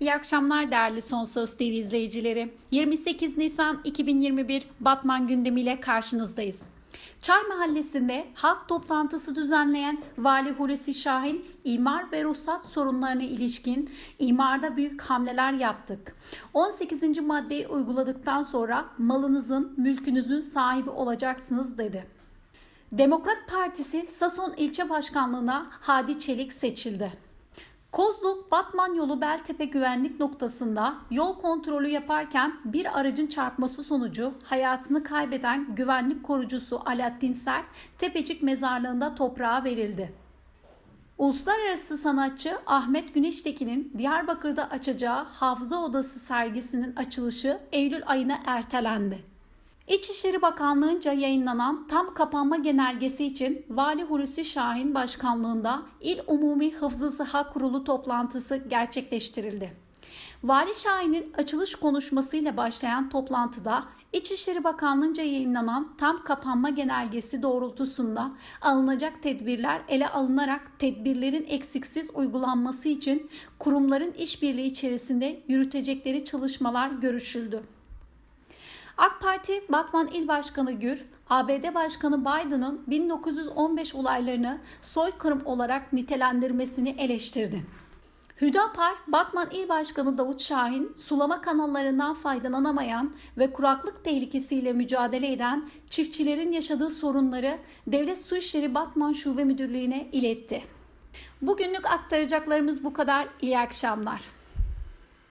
İyi akşamlar değerli Son Söz TV izleyicileri. 28 Nisan 2021 Batman gündemiyle karşınızdayız. Çay Mahallesi'nde halk toplantısı düzenleyen Vali Hulusi Şahin, imar ve ruhsat sorunlarına ilişkin imarda büyük hamleler yaptık. 18. maddeyi uyguladıktan sonra malınızın, mülkünüzün sahibi olacaksınız dedi. Demokrat Partisi Sason ilçe başkanlığına Hadi Çelik seçildi. Kozluk Batman yolu Beltepe güvenlik noktasında yol kontrolü yaparken bir aracın çarpması sonucu hayatını kaybeden güvenlik korucusu Alaaddin Sert Tepecik mezarlığında toprağa verildi. Uluslararası sanatçı Ahmet Güneştekin'in Diyarbakır'da açacağı Hafıza Odası sergisinin açılışı Eylül ayına ertelendi. İçişleri Bakanlığı'nca yayınlanan tam kapanma genelgesi için Vali Hulusi Şahin başkanlığında İl Umumi Hıfzı Sıha Kurulu toplantısı gerçekleştirildi. Vali Şahin'in açılış konuşmasıyla başlayan toplantıda İçişleri Bakanlığı'nca yayınlanan tam kapanma genelgesi doğrultusunda alınacak tedbirler ele alınarak tedbirlerin eksiksiz uygulanması için kurumların işbirliği içerisinde yürütecekleri çalışmalar görüşüldü. AK Parti Batman İl Başkanı Gür, ABD Başkanı Biden'ın 1915 olaylarını soykırım olarak nitelendirmesini eleştirdi. Hüdapar, Batman İl Başkanı Davut Şahin, sulama kanallarından faydalanamayan ve kuraklık tehlikesiyle mücadele eden çiftçilerin yaşadığı sorunları Devlet Su İşleri Batman Şube Müdürlüğü'ne iletti. Bugünlük aktaracaklarımız bu kadar. İyi akşamlar.